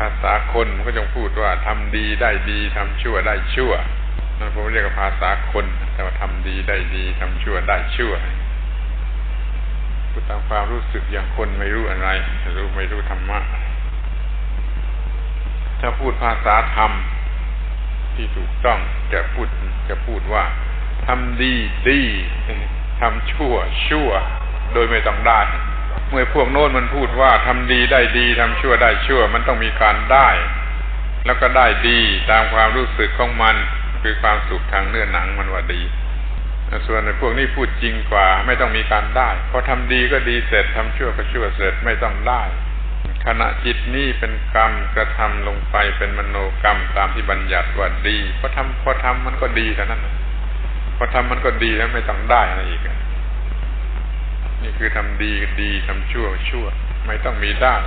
ภาษาคนมันก็จงพูดว่าทำดีได้ดีทำชั่วได้ชั่วนั่นผมเรียกว่าภาษาคน แต่ว่าทำดีได้ดีทำชั่วได้ชั่วพูดตามความรู้สึกอย่างคนไม่รู้อะไรรู้ไม่รู้ธรรมะถ้าพูดภาษาธรรม ที่ถูกต้องจะพูดจะพูดว่าทำดีดีทำชั่วชั่ว โดยไม่ต้องได้ เมื่อพวกโน้นมันพูดว่าทำดีได้ดีทำชั่วได้ชั่ว มันต้องมีการได้ แล้วก็ได้ดีตามความรู้สึกของมัน คือความสุขทางเนื้อหนังมันว่าดี ส่วนในพวกนี้พูดจริงกว่า ไม่ต้องมีการได้พอทำดีก็ดีเสร็จทำชั่วก็ชั่วเสร็จไม่ต้องได้ขณะจิตนี้เป็นกรรมกระทำลงไปเป็นมโนกรรมตามที่บัญญัติว่าดีพอทำพอทำมันก็ดีเท่านั้นพอทำมันก็ดีแล้วไม่ต้องได้อะไรอีก คือทำดีดีทำชั่วชั่ว ไม่ต้องมีด้าน